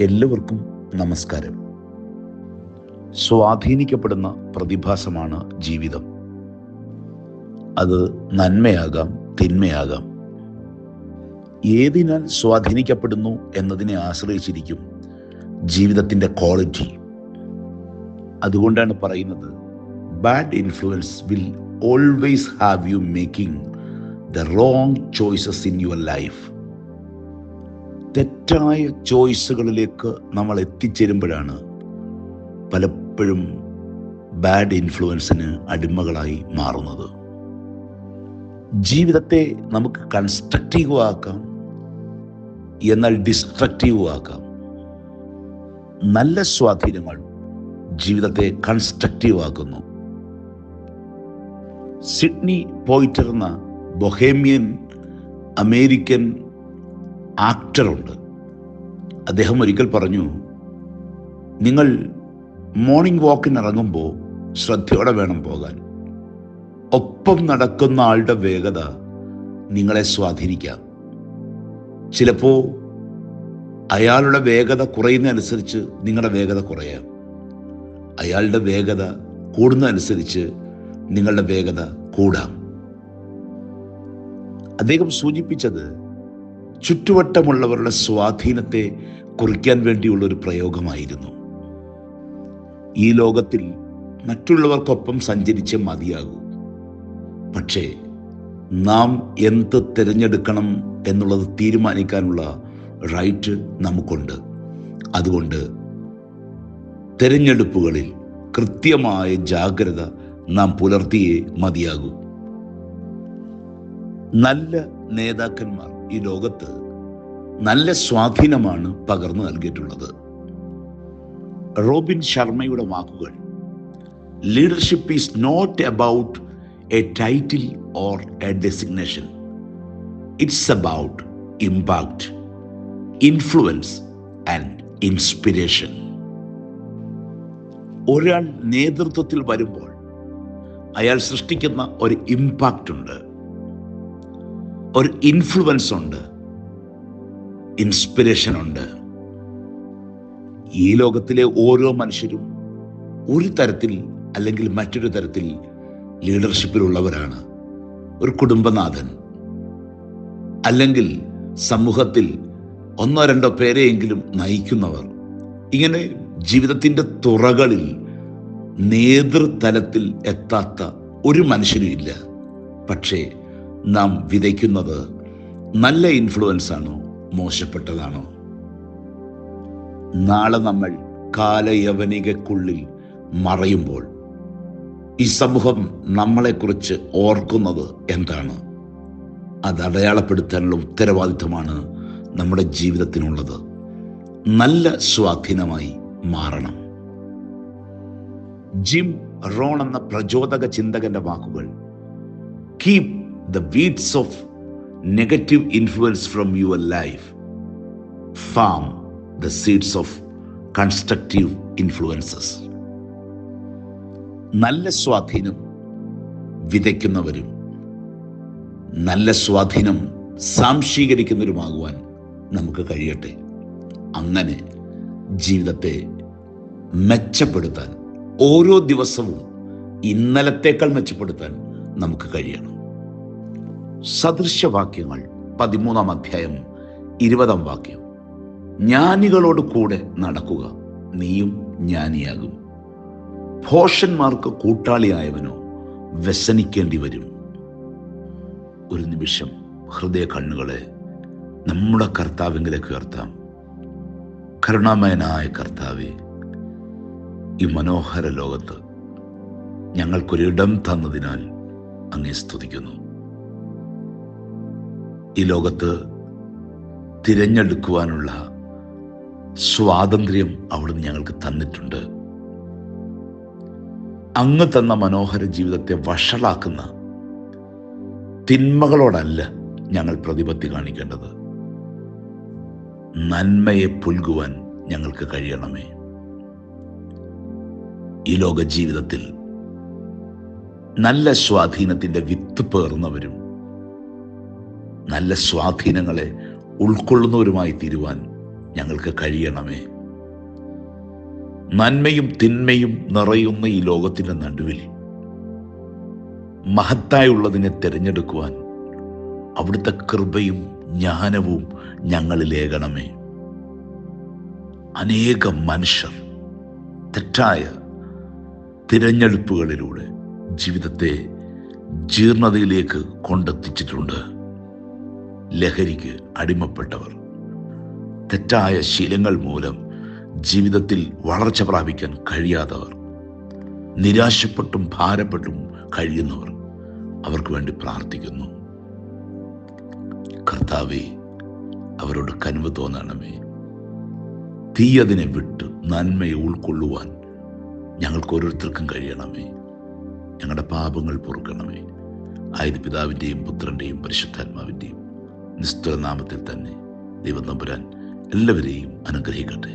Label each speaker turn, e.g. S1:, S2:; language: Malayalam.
S1: എല്ലാവർക്കും നമസ്കാരം. സ്വാധീനിക്കപ്പെടുന്ന പ്രതിഭാസമാണ് ജീവിതം. അത് നന്മയാകാം തിന്മയാകാം. ഏതിനാൽ സ്വാധീനിക്കപ്പെടുന്നു എന്നതിനെ ആശ്രയിച്ചിരിക്കും ജീവിതത്തിന്റെ ക്വാളിറ്റി അതുകൊണ്ടാണ് പറയുന്നത് bad influence will always have you making the wrong choices in your life തെറ്റായ ചോയ്സുകളിലേക്ക് നമ്മൾ എത്തിച്ചേരുമ്പോഴാണ് പലപ്പോഴും ബാഡ് ഇൻഫ്ലുവൻസിന് അടിമകളായി മാറുന്നത്. ജീവിതത്തെ നമുക്ക് കൺസ്ട്രക്റ്റീവ് ആക്കാം. എന്നാൽ ഡിസ്ട്രക്റ്റീവ് ആക്കാം. നല്ല സ്വാധീനങ്ങൾ ജീവിതത്തെ കൺസ്ട്രക്റ്റീവ് ആക്കുന്നു. സിഡ്നി പോയിറ്റർ എന്ന ബൊഹേമിയൻ അമേരിക്കൻ ആക്ടറുണ്ട്. അദ്ദേഹം ഒരിക്കൽ പറഞ്ഞു നിങ്ങൾ മോർണിംഗ് വാക്കിന് ഇറങ്ങുമ്പോൾ ശ്രദ്ധയോടെ വേണം പോകാൻ. ഒപ്പം നടക്കുന്ന ആളുടെ വേഗത നിങ്ങളെ സ്വാധീനിക്കാം. ചിലപ്പോൾ അയാളുടെ വേഗത കുറയുന്നതനുസരിച്ച് നിങ്ങളുടെ വേഗത കുറയാം. അയാളുടെ വേഗത കൂടുന്നതനുസരിച്ച് നിങ്ങളുടെ വേഗത കൂടാം. അദ്ദേഹം സൂചിപ്പിച്ചത് ചുറ്റുവട്ടമുള്ളവരുടെ സ്വാധീനത്തെ കുറിക്കാൻ വേണ്ടിയുള്ള ഒരു പ്രയോഗമായിരുന്നു. ഈ ലോകത്തിൽ മറ്റുള്ളവർക്കൊപ്പം സഞ്ചരിച്ച് മതിയാകൂ. പക്ഷേ നാം എന്ത് തിരഞ്ഞെടുക്കണം എന്നുള്ളത് തീരുമാനിക്കാനുള്ള റൈറ്റ് നമുക്കുണ്ട്. അതുകൊണ്ട് തിരഞ്ഞെടുപ്പുകളിൽ കൃത്യമായ ജാഗ്രത നാം പുലർത്തിയേ മതിയാകൂ. നല്ല നേതാക്കന്മാർ ഈ ലോകത്ത് നല്ല സ്വാധീനമാണ് പകർന്നു നൽകിയിട്ടുള്ളത്. റോബിൻ ശർമ്മയുടെ വാക്കുകൾ leadership is not about a title or a designation it's about impact influence and inspiration ഒരാൾ നേതൃത്വത്തിൽ വരുമ്പോൾ അയാൾ സൃഷ്ടിക്കുന്ന ഒരു ഇമ്പാക്റ്റ് ഉണ്ട്. ഒരു ഇൻഫ്ലുവൻസ് ഉണ്ട്. ഇൻസ്പിരേഷൻ ഉണ്ട്. ഈ ലോകത്തിലെ ഓരോ മനുഷ്യരും ഒരു തരത്തിൽ അല്ലെങ്കിൽ മറ്റൊരു തരത്തിൽ ലീഡർഷിപ്പിലുള്ളവരാണ് ഒരു കുടുംബനാഥൻ അല്ലെങ്കിൽ സമൂഹത്തിൽ ഒന്നോ രണ്ടോ പേരെയെങ്കിലും നയിക്കുന്നവർ. ഇങ്ങനെ ജീവിതത്തിന്റെ തുറകളിൽ നേതൃതലത്തിൽ എത്താത്ത ഒരു മനുഷ്യനും ഇല്ല പക്ഷേ നാം വിതയ്ക്കുന്നത് നല്ല ഇൻഫ്ലുവൻസ് ആണോ മോശപ്പെട്ടതാണോ? നാളെ നമ്മൾ കാലയവനികക്കുള്ളിൽ മറയുമ്പോൾ ഈ സമൂഹം നമ്മളെക്കുറിച്ച് ഓർക്കുന്നത് എന്താണ്? അത് അടയാളപ്പെടുത്താനുള്ള ഉത്തരവാദിത്തമാണ് നമ്മുടെ ജീവിതത്തിനുള്ളത്. നല്ല സ്വാധീനമായി മാറണം. ജിം റോൺ എന്ന പ്രചോദക ചിന്തകന്റെ വാക്കുകൾ keep the weeds of negative influence from your life. Farm the seeds of constructive influences നല്ല സ്വാധീനം വിതയ്ക്കുന്നവരും നല്ല സ്വാധീനം സാംശീകരിക്കുന്നവരുമാകുവാൻ നമുക്ക് കഴിയട്ടെ അങ്ങനെ ജീവിതത്തെ മെച്ചപ്പെടുത്താൻ ഓരോ ദിവസവും ഇന്നലത്തേക്കാൾ മെച്ചപ്പെടുത്താൻ നമുക്ക് കഴിയണം സദൃശവാക്യങ്ങൾ പതിമൂന്നാം അധ്യായം ഇരുപതാം വാക്യം. ജ്ഞാനികളോട് കൂടെ നടക്കുക നീയും ജ്ഞാനിയാകും. ഭോഷന്മാർക്ക് കൂട്ടാളിയായവനോ വ്യസനിക്കേണ്ടി വരും. ഒരു നിമിഷം ഹൃദയ കണ്ണുകളെ നമ്മുടെ കർത്താവിങ്കിലേക്ക് ഉയർത്താം. കരുണാമയനായ കർത്താവെ ഈ മനോഹര ലോകത്ത് ഞങ്ങൾക്കൊരിടം തന്നതിനാൽ അങ്ങേ സ്തുതിക്കുന്നു. ഈ ലോകത്ത് തിരഞ്ഞെടുക്കുവാനുള്ള സ്വാതന്ത്ര്യം അവിടുന്ന് ഞങ്ങൾക്ക് തന്നിട്ടുണ്ട്. അങ്ങ് തന്ന മനോഹര ജീവിതത്തെ വഷളാക്കുന്ന തിന്മകളോടല്ല ഞങ്ങൾ പ്രതിപത്തി കാണിക്കേണ്ടത്. നന്മയെ പുൽകുവാൻ ഞങ്ങൾക്ക് കഴിയണമേ. ഈ ലോക ജീവിതത്തിൽ നല്ല സ്വാധീനത്തിന്റെ വിത്ത് പേർന്നവരും നല്ല സ്വാധീനങ്ങളെ ഉൾക്കൊള്ളുന്നവരുമായി തീരുവാൻ ഞങ്ങൾക്ക് കഴിയണമേ. നന്മയും തിന്മയും നിറയുന്ന ഈ ലോകത്തിന്റെ നടുവിൽ മഹത്തായുള്ളതിനെ തിരഞ്ഞെടുക്കുവാൻ അവിടുത്തെ കൃപയും ജ്ഞാനവും ഞങ്ങളിലേകണമേ അനേകം മനുഷ്യർ തെറ്റായ തിരഞ്ഞെടുപ്പുകളിലൂടെ ജീവിതത്തെ ജീർണതയിലേക്ക് കൊണ്ടെത്തിച്ചിട്ടുണ്ട്. ലഹരിക്ക് അടിമപ്പെട്ടവർ. തെറ്റായ ശീലങ്ങൾ മൂലം ജീവിതത്തിൽ വളർച്ച പ്രാപിക്കാൻ കഴിയാത്തവർ നിരാശപ്പെട്ടും ഭാരപ്പെട്ടും കഴിയുന്നവർ അവർക്ക് വേണ്ടി പ്രാർത്ഥിക്കുന്നു. കർത്താവെ അവരോട് കനിവ് തോന്നണമേ. തീയതിനെ വിട്ട് നന്മയെ ഉൾക്കൊള്ളുവാൻ ഞങ്ങൾക്ക് ഓരോരുത്തർക്കും കഴിയണമേ. ഞങ്ങളുടെ പാപങ്ങൾ പൊറുക്കണമേ. ആയത് പിതാവിന്റെയും പുത്രന്റെയും പരിശുദ്ധാത്മാവിന്റെയും നിസ്തുല നാമത്തിൽ തന്നെ ദൈവം നമ്പുരാൻ എല്ലാവരെയും അനുഗ്രഹിക്കട്ടെ.